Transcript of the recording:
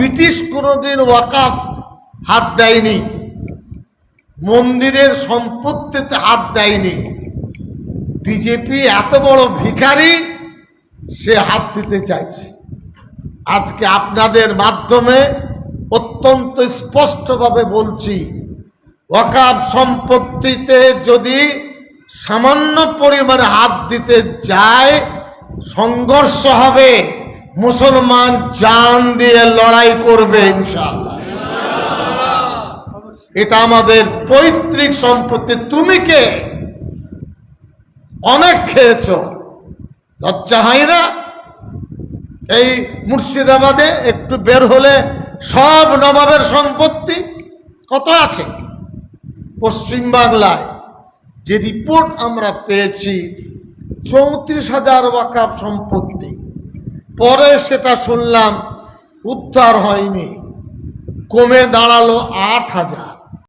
British কোনোদিন ওয়াকাফ হাত দেয়নি। মন্দিরের সম্পত্তিতে হাত দেয়নি। বিজেপি এত বড় ভিখারি, সে হাত দিতে চাইছে। আজকে আপনাদের মাধ্যমে অত্যন্ত স্পষ্টভাবে বলছি ওয়াকাব সম্পত্তিতে যদি সামান্য পরিমাণে হাত দিতে যায়, সংঘর্ষ হবে। মুসলমান জান দিয়ে লড়াই করবে ইনশাআল্লাহ। এটা আমাদের পৈতৃক সম্পত্তি। তুমি কে? অনেক খেয়েছ। লজ্জা হয় না? এই মুর্শিদাবাদে একটু বের হলে সব নবাবের সম্পত্তি কত আছে? পশ্চিম বাংলায় যে রিপোর্ট আমরা পেয়েছি, চৌত্রিশ হাজার ওয়াকাপ সম্পত্তি। পরে সেটা শুনলাম উদ্ধার হয়নি। কমে দাঁড়াল আট হাজার।